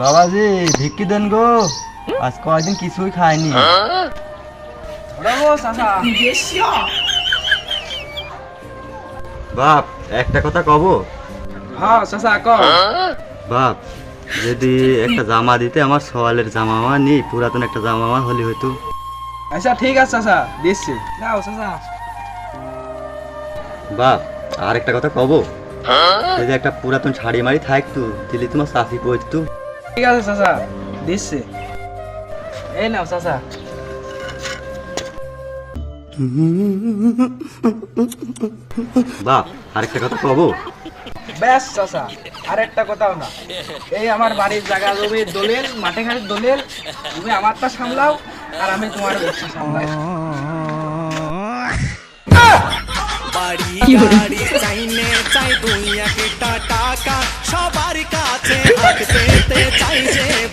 বাবাজি ভিক্ষি দেন গো। আজ কয়দিন কিছুই খাইনি। বাপ একটা কথা কব? হ্যাঁ চাচা ক বাপ যদি একটা জামা দিতে আমার সওয়ালের জামা আমার নেই পুরাতন একটা জামা আমার হলে হয়তো আচ্ছা ঠিক আছে চাচা দিচ্ছি। যাও চাচা বাপ আর একটা কথা কব? যদি একটা পুরাতন শাড়ি মারি থাকতো দিলে তোমার চাষি পড়তো। ঠিক আছে চাচা। দিচ্ছি এই নাও চাচা। আর কথা কব? ব্যাস চাচা আর একটা কথাও না। এই আমার বাড়ির জায়গা জমি দলিল মাঠে ঘাটে দলিল তুমি আমারটা সামলাও আর আমি তোমার ব্যবসা সামলাই। বাড়ি গাড়ি চাইনে চাই দুই একটা টাকা সবার কাছে changes.